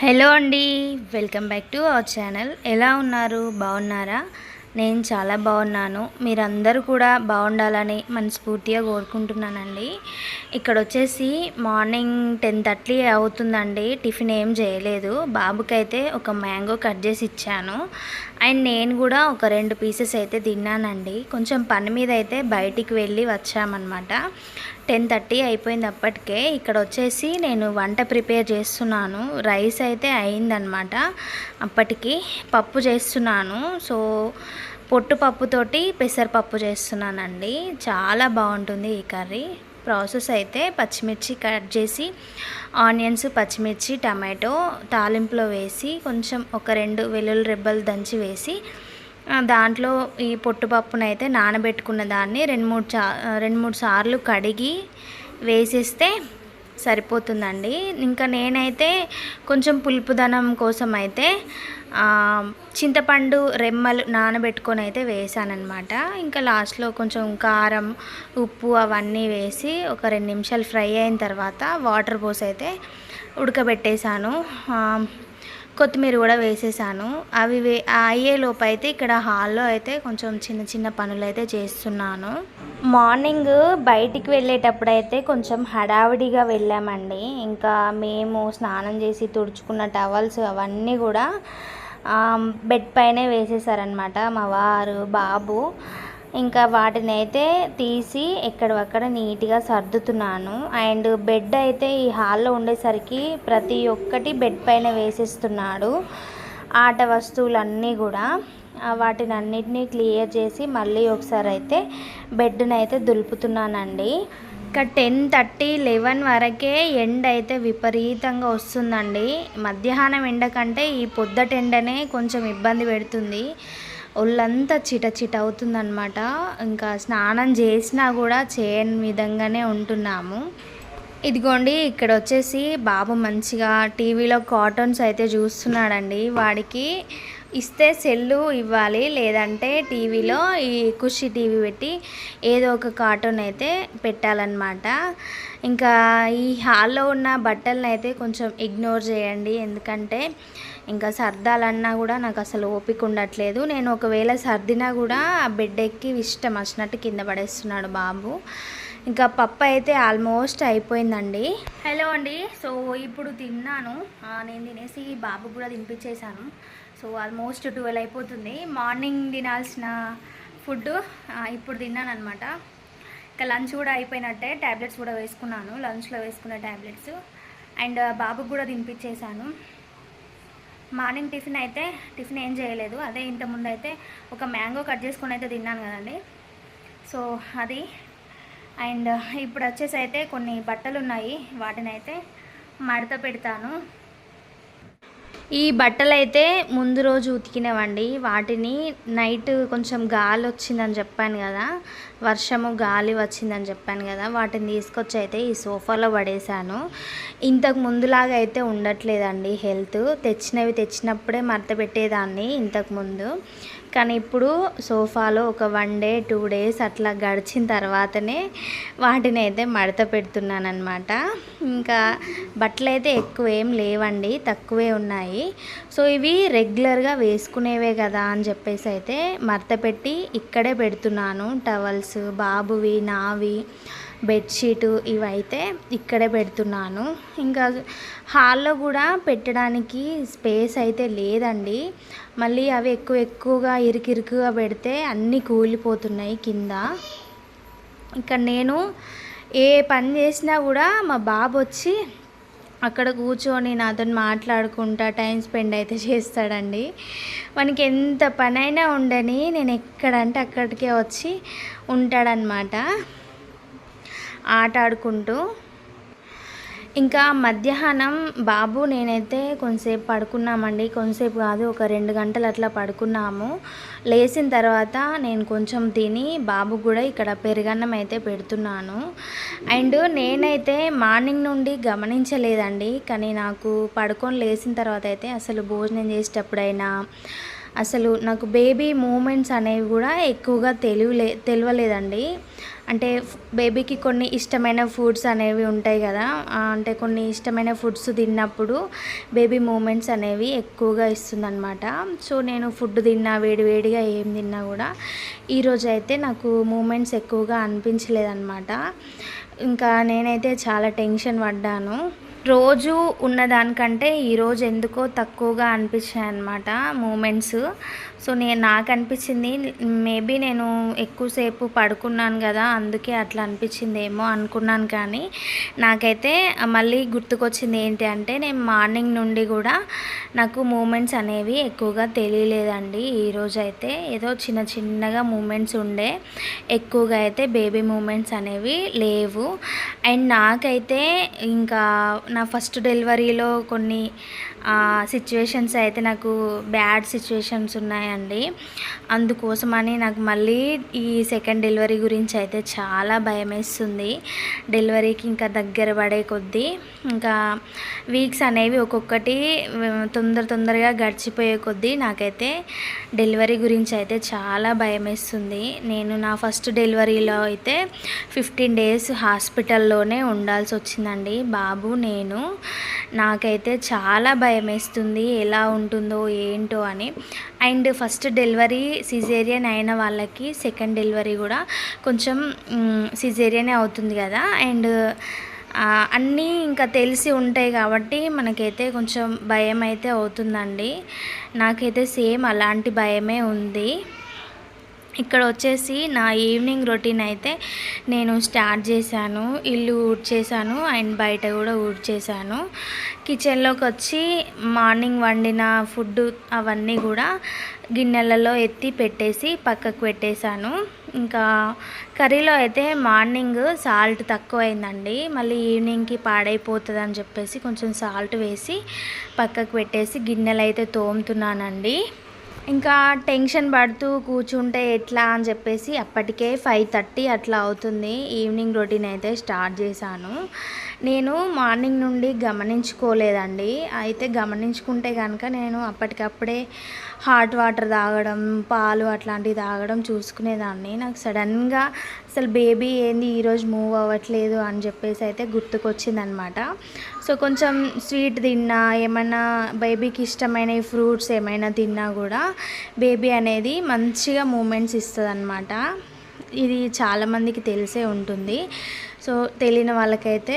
Hello అండి welcome back to our channel. ఎలా ఉన్నారు? బాగున్నారా? నేను చాలా బాగున్నాను. మీరందరూ కూడా బాగుండాలని మనస్ఫూర్తిగా కోరుకుంటున్నానండి. ఇక్కడ వచ్చేసి మార్నింగ్ టెన్ థర్టీ అవుతుందండి. టిఫిన్ ఏం చేయలేదు. బాబుకైతే ఒక మ్యాంగో కట్ చేసి ఇచ్చాను. అండ్ నేను కూడా ఒక రెండు పీసెస్ అయితే తిన్నానండి. కొంచెం పని మీద అయితే బయటికి వెళ్ళి వచ్చామన్నమాట. టెన్ థర్టీ అయిపోయింది అప్పటికే ఇక్కడ వచ్చేసి నేను వంట ప్రిపేర్ చేస్తున్నాను. రైస్ అయితే అయిందనమాట అప్పటికి పప్పు చేస్తున్నాను. సో పొట్టు పప్పుతోటి పెసరపప్పు చేస్తున్నానండి. చాలా బాగుంటుంది ఈ కర్రీ. ప్రాసెస్ అయితే పచ్చిమిర్చి కట్ చేసి ఆనియన్స్ పచ్చిమిర్చి టమాటో తాలింపులో వేసి కొంచెం ఒక రెండు వెల్లుల్లి రెబ్బలు దంచి వేసి దాంట్లో ఈ పొట్టుపప్పునైతే నానబెట్టుకున్న దాన్ని రెండు మూడు చా రెండు మూడు సార్లు కడిగి వేసేస్తే సరిపోతుందండి. ఇంకా నేనైతే కొంచెం పులుపుదనం కోసం అయితే చింతపండు రెమ్మలు నానబెట్టుకొని అయితే వేసానమాట ఇంకా లాస్ట్లో కొంచెం కారం ఉప్పు అవన్నీ వేసి ఒక రెండు నిమిషాలు ఫ్రై అయిన తర్వాత వాటర్ పోసి అయితే ఉడకబెట్టేశాను. కొత్తిమీర కూడా వేసేసాను. అవి వే అయ్యేలోపు అయితే ఇక్కడ హాల్లో అయితే కొంచెం చిన్న చిన్న పనులు అయితే చేస్తున్నాను. మార్నింగ్ బయటికి వెళ్ళేటప్పుడు అయితే కొంచెం హడావిడిగా వెళ్ళామండి. ఇంకా మేము స్నానం చేసి తుడుచుకున్న టవల్స్ అవన్నీ కూడా బెడ్ పైనే వేసేసారనమాట మా వారు బాబు. ఇంకా వాటిని అయితే తీసి ఎక్కడక్కడ నీట్గా సర్దుతున్నాను. అండ్ బెడ్ అయితే ఈ హాల్లో ఉండేసరికి ప్రతి ఒక్కటి బెడ్ పైన వేసేస్తున్నాడు. ఆట వస్తువులన్నీ కూడా వాటిని అన్నిటినీ క్లియర్ చేసి మళ్ళీ ఒకసారి అయితే బెడ్ని అయితే దులుపుతున్నానండి. ఇంకా టెన్ థర్టీ లెవెన్ వరకే ఎండ అయితే విపరీతంగా వస్తుందండి. మధ్యాహ్నం ఎండ కంటే ఈ పొద్దటి ఎండనే కొంచెం ఇబ్బంది పెడుతుంది. ఒళ్ళంతా చిట చిట అవుతుందన్నమాట. ఇంకా స్నానం చేసినా కూడా చేయని విధంగానే ఉంటున్నాము. ఇదిగోండి ఇక్కడ వచ్చేసి బాబు మంచిగా టీవీలో కార్టూన్స్ అయితే చూస్తున్నాడండి. వాడికి ఇస్తే సెల్లు ఇవ్వాలి లేదంటే టీవీలో ఈ కుషి టీవీ పెట్టి ఏదో ఒక కార్టూన్ అయితే పెట్టాలన్నమాట. ఇంకా ఈ హాల్లో ఉన్న బట్టలను అయితే కొంచెం ఇగ్నోర్ చేయండి ఎందుకంటే ఇంకా సర్దాలన్నా కూడా నాకు అసలు ఓపిక ఉండట్లేదు. నేను ఒకవేళ సర్దినా కూడా ఆ బెడ్ ఎక్కి ఇష్టం వచ్చినట్టు కింద పడేస్తున్నాడు బాబు. ఇంకా పప్పు అయితే ఆల్మోస్ట్ అయిపోయిందండి. హలో అండి సో ఇప్పుడు తిన్నాను. నేను తినేసి బాబు కూడా తినిపించేశాను. సో ఆల్మోస్ట్ ట్వెల్వ్ అయిపోతుంది. మార్నింగ్ తినాల్సిన ఫుడ్ ఇప్పుడు తిన్నాను అనమాట ఇంకా లంచ్ కూడా అయిపోయినట్టే ట్యాబ్లెట్స్ కూడా వేసుకున్నాను లంచ్లో వేసుకున్న ట్యాబ్లెట్స్ అండ్ బాబుకి కూడా తినిపించేశాను. మార్నింగ్ టిఫిన్ అయితే టిఫిన్ ఏం చేయలేదు. అదే ఇంతకుముందు అయితే ఒక మ్యాంగో కట్ చేసుకొని అయితే తిన్నాను కదండి. సో అది. అండ్ ఇప్పుడు వచ్చేసి అయితే కొన్ని బట్టలు ఉన్నాయి వాటిని అయితే మడత పెడతాను. ఈ బట్టలు అయితే ముందు రోజు ఉతికినవండి. వాటిని నైట్ కొంచెం గాలి వచ్చిందని చెప్పాను కదా. వర్షము గాలి వచ్చిందని చెప్పాను కదా. వాటిని తీసుకొచ్చి అయితే ఈ సోఫాలో పడేశాను. ఇంతకు ముందులాగా అయితే ఉండట్లేదండి హెల్త్. తెచ్చినవి తెచ్చినప్పుడే మరత పెట్టేదాన్ని ఇంతకు ముందు. కానీ ఇప్పుడు సోఫాలో ఒక వన్ డే టూ డేస్ అట్లా గడిచిన తర్వాతనే వాటిని అయితే మడత పెడుతున్నాను అనమాట ఇంకా బట్టలు అయితే ఎక్కువ ఏం లేవండి తక్కువే ఉన్నాయి. సో ఇవి రెగ్యులర్గా వేసుకునేవే కదా అని చెప్పేసి అయితే మడత పెట్టి ఇక్కడే పెడుతున్నాను. టవల్స్ బాబువి నావి బెడ్షీటు ఇవైతే ఇక్కడే పెడుతున్నాను. ఇంకా హాల్లో కూడా పెట్టడానికి స్పేస్ అయితే లేదండి. మళ్ళీ అవి ఎక్కువ ఎక్కువగా ఇరుకిరుకుగా పెడితే అన్నీ కూలిపోతున్నాయి కింద. ఇక్కడ నేను ఏ పని చేసినా కూడా మా బాబు వచ్చి అక్కడ కూర్చొని నాతో మాట్లాడుకుంటా టైం స్పెండ్ అయితే చేస్తాడండి. మనకి ఎంత పనైనా ఉండని నేను ఎక్కడంటే అక్కడికే వచ్చి ఉంటాడనమాట ఆట ఆడుకుంటూ ఇంకా మధ్యాహ్నం బాబు నేనైతే కొంతసేపు పడుకున్నామండి. కొంతసేపు కాదు ఒక రెండు గంటలు అట్లా పడుకున్నాము. లేచిన తర్వాత నేను కొంచెం తిని బాబు కూడా ఇక్కడ పెరుగన్నం అయితే పెడుతున్నాను. అండ్ నేనైతే మార్నింగ్ నుండి గమనించలేదండి. కానీ నాకు పడుకొని లేచిన తర్వాత అయితే అసలు భోజనం చేసేటప్పుడైనా అసలు నాకు బేబీ మూమెంట్స్ అనేవి కూడా ఎక్కువగా తెలియలే తెలియలేదండి. అంటే బేబీకి కొన్ని ఇష్టమైన ఫుడ్స్ అనేవి ఉంటాయి కదా. అంటే కొన్ని ఇష్టమైన ఫుడ్స్ తిన్నప్పుడు బేబీ మూమెంట్స్ అనేవి ఎక్కువగా ఇస్తుందన్నమాట. సో నేను ఫుడ్ తిన్నా వేడివేడిగా ఏం తిన్నా కూడా ఈరోజు అయితే నాకు మూమెంట్స్ ఎక్కువగా అనిపించలేదన్నమాట. ఇంకా నేనైతే చాలా టెన్షన్ పడ్డాను. రోజు ఉన్నదానికంటే ఈరోజు ఎందుకో తక్కువగా అనిపించాయి అనమాట మూమెంట్స్ సో నేను నాకు అనిపించింది మేబీ నేను ఎక్కువసేపు పడుకున్నాను కదా అందుకే అట్లా అనిపించిందేమో అనుకున్నాను కానీ నాకైతే మళ్ళీ గుర్తుకొచ్చింది ఏంటి అంటే నేను మార్నింగ్ నుండి కూడా నాకు మూమెంట్స్ అనేవి ఎక్కువగా తెలియలేదండి. ఈరోజు అయితే ఏదో చిన్న చిన్నగా మూమెంట్స్ ఉండే ఎక్కువగా అయితే బేబీ మూమెంట్స్ అనేవి లేవు. అండ్ నాకైతే ఇంకా నా ఫస్ట్ డెలివరీలో కొన్ని సిచ్యువేషన్స్ అయితే నాకు బ్యాడ్ సిచ్యువేషన్స్ ఉన్నాయండి. అందుకోసమని నాకు మళ్ళీ ఈ సెకండ్ డెలివరీ గురించి అయితే చాలా భయం వేస్తుంది. డెలివరీకి ఇంకా దగ్గర పడే కొద్దీ ఇంకా వీక్స్ అనేవి ఒక్కొక్కటి తొందర తొందరగా గడిచిపోయే కొద్దీ నాకైతే డెలివరీ గురించి అయితే చాలా భయం వేస్తుంది. నేను నా ఫస్ట్ డెలివరీలో అయితే ఫిఫ్టీన్ డేస్ హాస్పిటల్లోనే ఉండాల్సి వచ్చిందండి. బాబు నేను నాకైతే చాలా భయం వేస్తుంది ఎలా ఉంటుందో ఏంటో అని. అండ్ ఫస్ట్ డెలివరీ సిజేరియన్ అయిన వాళ్ళకి సెకండ్ డెలివరీ కూడా కొంచెం సిజేరియనే అవుతుంది కదా. అండ్ అన్నీ ఇంకా తెలిసి ఉంటాయి కాబట్టి మనకైతే కొంచెం భయం అయితే అవుతుందండి. నాకైతే సేమ్ అలాంటి భయమే ఉంది. ఇక్కడ వచ్చేసి నా ఈవినింగ్ రొటీన్ అయితే నేను స్టార్ట్ చేశాను ఇల్లు ఊడ్చేసాను అండ్ బయట కూడా ఊడ్చేసాను కిచెన్లోకి వచ్చి మార్నింగ్ వండిన ఫుడ్ అవన్నీ కూడా గిన్నెలలో ఎత్తి పెట్టేసి పక్కకు పెట్టేశాను. ఇంకా కర్రీలో అయితే మార్నింగ్ సాల్ట్ తక్కువ అయిందండి మళ్ళీ ఈవినింగ్కి పాడైపోతుంది అని చెప్పేసి కొంచెం సాల్ట్ వేసి పక్కకు పెట్టేసి గిన్నెలు అయితే తోముతున్నానండి. ఇంకా టెన్షన్ పడుతూ కూర్చుంటే ఎట్లా అని చెప్పేసి అప్పటికే ఫైవ్ థర్టీ అట్లా అవుతుంది. ఈవినింగ్ రొటీన్ అయితే స్టార్ట్ చేశాను. నేను మార్నింగ్ నుండి గమనించుకోలేదండి. అయితే గమనించుకుంటే కనుక నేను అప్పటికప్పుడే హాట్ వాటర్ తాగడం పాలు అట్లాంటివి తాగడం చూసుకునేదాన్ని. నాకు సడన్గా అసలు బేబీ ఏంది ఈరోజు మూవ్ అవ్వట్లేదు అని చెప్పేసి అయితే గుర్తుకొచ్చిందనమాట. సో కొంచెం స్వీట్ తిన్నా ఏమైనా బేబీకి ఇష్టమైన ఫ్రూట్స్ ఏమైనా తిన్నా కూడా బేబీ అనేది మంచిగా మూమెంట్స్ ఇస్తుంది అనమాట ఇది చాలామందికి తెలిసే ఉంటుంది. సో తెలియని వాళ్ళకైతే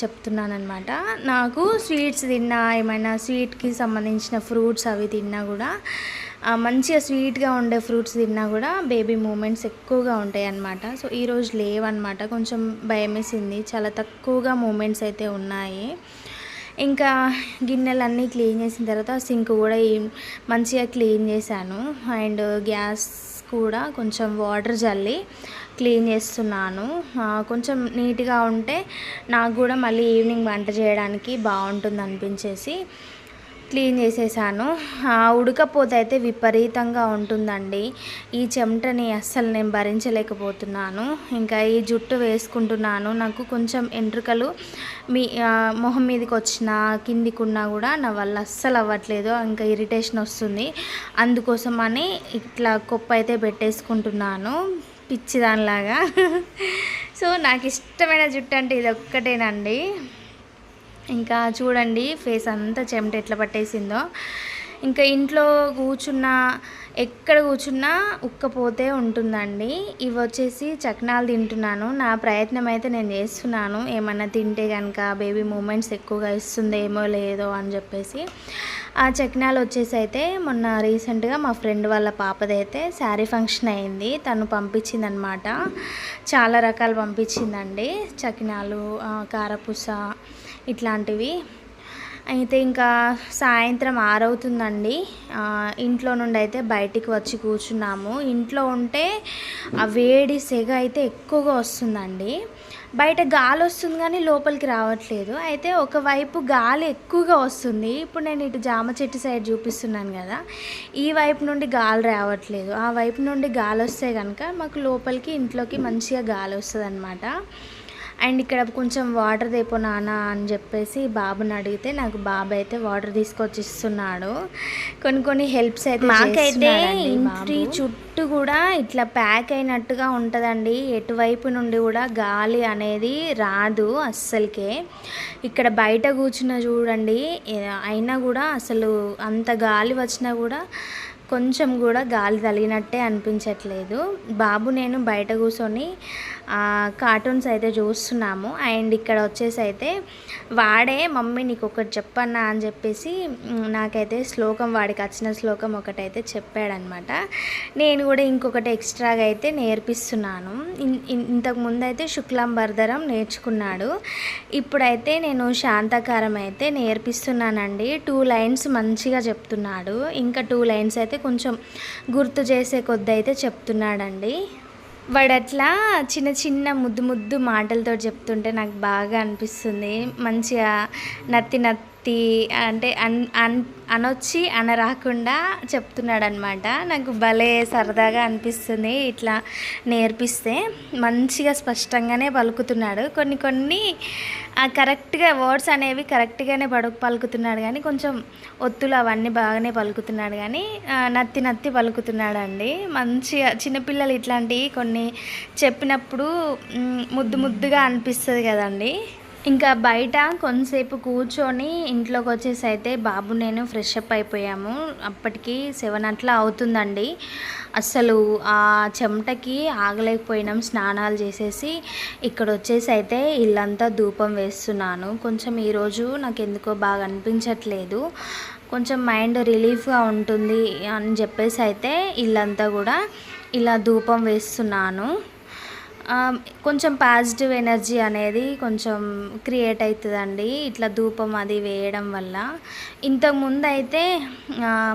చెప్తున్నాను అనమాట నాకు స్వీట్స్ తిన్నా ఏమైనా స్వీట్కి సంబంధించిన ఫ్రూట్స్ అవి తిన్నా కూడా మంచిగా స్వీట్గా ఉండే ఫ్రూట్స్ తిన్నా కూడా బేబీ మూమెంట్స్ ఎక్కువగా ఉంటాయి అన్నమాట సో ఈరోజు లేవన్నమాట. కొంచెం భయం వేసింది చాలా తక్కువగా మూమెంట్స్ అయితే ఉన్నాయి. ఇంకా గిన్నెలన్నీ క్లీన్ చేసిన తర్వాత సింక్ కూడా మంచిగా క్లీన్ చేశాను. అండ్ గ్యాస్ కూడా కొంచెం వాటర్ జల్లి క్లీన్ చేస్తున్నాను. కొంచెం నీట్గా ఉంటే నాకు కూడా మళ్ళీ ఈవినింగ్ వంట చేయడానికి బాగుంటుంది అనిపించేసి. క్లీన్ చేసేసాను. ఉడకపోతే అయితే విపరీతంగా ఉంటుందండి. ఈ చెమటని అస్సలు నేను భరించలేకపోతున్నాను. ఇంకా ఈ జుట్టు వేసుకుంటున్నాను. నాకు కొంచెం ఎంట్రుకలు మీ మొహం మీదకి వచ్చిన కిందికి ఉన్నా కూడా నా వల్ల అస్సలు అవ్వట్లేదు. ఇంకా ఇరిటేషన్ వస్తుంది. అందుకోసం అని ఇట్లా కొప్ప అయితే పెట్టేసుకుంటున్నాను. పిచ్చిదానిలాగా. సో నాకు ఇష్టమైన జుట్టు అంటే ఇది ఒక్కటేనండి ఇంకా చూడండి ఫేస్ అంతా చెమట ఎట్లా పట్టేసిందో. ఇంకా ఇంట్లో కూర్చున్న ఎక్కడ కూర్చున్నా ఉక్కపోతే ఉంటుందండి. ఇవి వచ్చేసి చక్నాలు తింటున్నాను. నా ప్రయత్నం అయితే నేను చేస్తున్నాను. ఏమన్నా తింటే కనుక బేబీ మూమెంట్స్ ఎక్కువగా ఇస్తుందేమో లేదో అని చెప్పేసి. ఆ చక్నాలు వచ్చేసి అయితే మొన్న రీసెంట్గా మా ఫ్రెండ్ వాళ్ళ పాపదైతే శారీ ఫంక్షన్ అయింది. తను పంపించిందనమాట చాలా రకాలు పంపించిందండి. చకినాలు కారపూస ఇట్లాంటివి. అయితే ఇంకా సాయంత్రం ఆరవుతుందండి. ఇంట్లో నుండి అయితే బయటికి వచ్చి కూర్చున్నాము. ఇంట్లో ఉంటే ఆ వేడి సెగ అయితే ఎక్కువగా వస్తుందండి. బయట గాలి వస్తుంది కానీ లోపలికి రావట్లేదు. అయితే ఒకవైపు గాలి ఎక్కువగా వస్తుంది. ఇప్పుడు నేను ఇటు జామ చెట్టు సైడ్ చూపిస్తున్నాను కదా. ఈ వైపు నుండి గాలి రావట్లేదు. ఆ వైపు నుండి గాలి వస్తే కనుక మాకు లోపలికి ఇంట్లోకి మంచిగా గాలి వస్తుంది అండ్ ఇక్కడ కొంచెం వాటర్ తెపో నాన్న అని చెప్పేసి బాబుని అడిగితే నాకు బాబు అయితే వాటర్ తీసుకొచ్చి ఇస్తున్నాడు కొన్ని కొన్ని హెల్ప్స్ అయితే మాకైతే ఇంటి చుట్టూ కూడా ఇట్లా ప్యాక్ అయినట్టుగా ఉంటుందండి. ఎటువైపు నుండి కూడా గాలి అనేది రాదు అస్సలకే. ఇక్కడ బయట కూర్చున్న చూడండి అయినా కూడా అసలు అంత గాలి వచ్చినా కూడా కొంచెం కూడా గాలి తగిలినట్టే అనిపించట్లేదు. బాబు నేను బయట కూర్చొని కార్టూన్స్ అయితే చూస్తున్నాము. అండ్ ఇక్కడ వచ్చేసి అయితే వాడే మమ్మీ నీకు ఒకటి చెప్పన్నా అని చెప్పేసి నాకైతే శ్లోకం వాడికి వచ్చిన శ్లోకం ఒకటైతే చెప్పాడనమాట. నేను కూడా ఇంకొకటి ఎక్స్ట్రాగా అయితే నేర్పిస్తున్నాను. ఇంతకు ముందు అయితే శుక్లం బర్ధరం నేర్చుకున్నాడు. ఇప్పుడైతే నేను శాంతాకారం అయితే నేర్పిస్తున్నానండి. టూ లైన్స్ మంచిగా చెప్తున్నాడు. ఇంకా టూ లైన్స్ అయితే కొంచెం గుర్తు చేసే కొద్ది అయితే చెప్తున్నాడండి. వాడు అట్లా చిన్న చిన్న ముద్దు ముద్దు మాటలతో చెప్తుంటే నాకు బాగా అనిపిస్తుంది. మంచిగా నత్తి నత్తి అంటే అన్ అన్ అనొచ్చి అనరాకుండా చెప్తున్నాడు అనమాట నాకు భలే సరదాగా అనిపిస్తుంది ఇట్లా నేర్పిస్తే. మంచిగా స్పష్టంగానే పలుకుతున్నాడు. కొన్ని కొన్ని కరెక్ట్గా వర్డ్స్ అనేవి కరెక్ట్గానే పడు పలుకుతున్నాడు కానీ కొంచెం ఒత్తులు అవన్నీ బాగానే పలుకుతున్నాడు కానీ నత్తి నత్తి పలుకుతున్నాడు అండి మంచిగా చిన్నపిల్లలు ఇట్లాంటివి కొన్ని చెప్పినప్పుడు ముద్దు ముద్దుగా అనిపిస్తుంది కదండి. ఇంకా బయట కొంతసేపు కూర్చొని ఇంట్లోకి వచ్చేసి అయితే బాబు నేను ఫ్రెష్ అప్ అయిపోయాము. అప్పటికి సెవెన్ అట్లా అవుతుందండి. అసలు ఆ చెమటకి ఆగలేకపోయినాం స్నానాలు చేసేసి. ఇక్కడ వచ్చేసి అయితే ఇల్లంతా ధూపం వేస్తున్నాను. కొంచెం ఈరోజు నాకు ఎందుకో బాగా అనిపించట్లేదు. కొంచెం మైండ్ రిలీఫ్గా ఉంటుంది అని చెప్పేసి అయితే ఇల్లంతా కూడా ఇలా ధూపం వేస్తున్నాను. కొంచెం పాజిటివ్ ఎనర్జీ అనేది కొంచెం క్రియేట్ అవుతుందండి ఇట్లా ధూపం అది వేయడం వల్ల. ఇంతకుముందు అయితే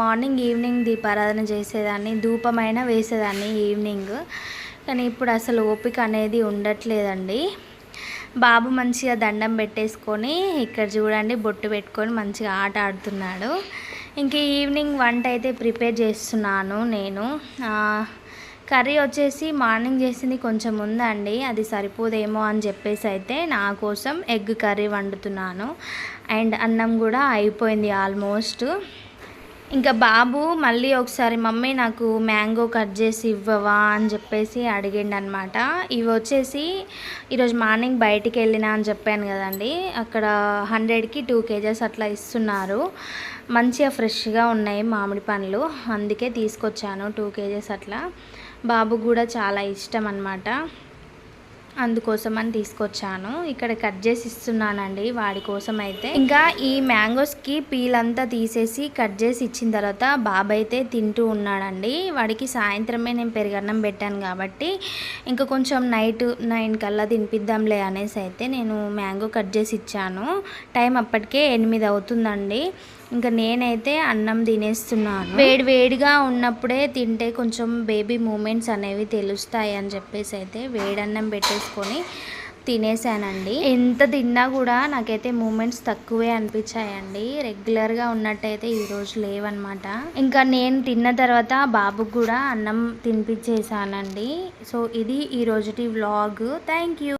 మార్నింగ్ ఈవినింగ్ దీపారాధన చేసేదాన్ని ధూపమైనా వేసేదాన్ని ఈవినింగ్ కానీ ఇప్పుడు అసలు ఓపిక అనేది ఉండట్లేదండి. బాబు మంచిగా దండం పెట్టేసుకొని ఇక్కడ చూడండి బొట్టు పెట్టుకొని మంచిగా ఆట ఆడుతున్నాడు. ఇంక ఈవినింగ్ వంట అయితే ప్రిపేర్ చేస్తున్నాను నేను. కర్రీ వచ్చేసి మార్నింగ్ చేసింది కొంచెం ఉందండి అది సరిపోదేమో అని చెప్పేసి అయితే నా కోసం ఎగ్ కర్రీ వండుతున్నాను. అండ్ అన్నం కూడా అయిపోయింది ఆల్మోస్ట్. ఇంకా బాబు మళ్ళీ ఒకసారి మమ్మీ నాకు మ్యాంగో కట్ చేసి ఇవ్వవా అని చెప్పేసి అడిగిండు అనమాట ఇవి వచ్చేసి ఈరోజు మార్నింగ్ బయటికి వెళ్ళినా అని చెప్పాను కదండి అక్కడ హండ్రెడ్కి టూ కేజెస్ అట్లా ఇస్తున్నారు. మంచిగా ఫ్రెష్గా ఉన్నాయి మామిడి పండ్లు. అందుకే తీసుకొచ్చాను టూ కేజెస్ అట్లా. బాబుకు కూడా చాలా ఇష్టం అనమాట అందుకోసం అని తీసుకొచ్చాను. ఇక్కడ కట్ చేసి ఇస్తున్నానండి వాడి కోసం అయితే ఇంకా ఈ మ్యాంగోస్కి పీల్ అంతా తీసేసి కట్ చేసి ఇచ్చిన తర్వాత బాబు అయితే తింటూ ఉన్నాడండి. వాడికి సాయంత్రమే నేను పెరుగన్నం పెట్టాను కాబట్టి ఇంకా కొంచెం నైట్ నైన్ కల్లా తినిపిద్దాంలే అనేసి అయితే నేను మ్యాంగో కట్ చేసి ఇచ్చాను. టైం అప్పటికే ఎనిమిది అవుతుందండి. ఇంకా నేనైతే అన్నం తినేస్తున్నాను. వేడి వేడిగా ఉన్నప్పుడే తింటే కొంచెం బేబీ మూమెంట్స్ అనేవి తెలుస్తాయి అని చెప్పేసి అయితే వేడన్నం చేసుకొని తినేసానండి. ఎంత తిన్నా కూడా నాకైతే మూమెంట్స్ తక్కువే అనిపించాయండి. రెగ్యులర్గా ఉన్నట్టయితే ఈరోజు లేవన్నమాట. ఇంకా నేను తిన్న తర్వాత బాబుకు కూడా అన్నం తినిపించేసానండి. సో ఇది ఈ రోజుటి వ్లాగ్. Thank you.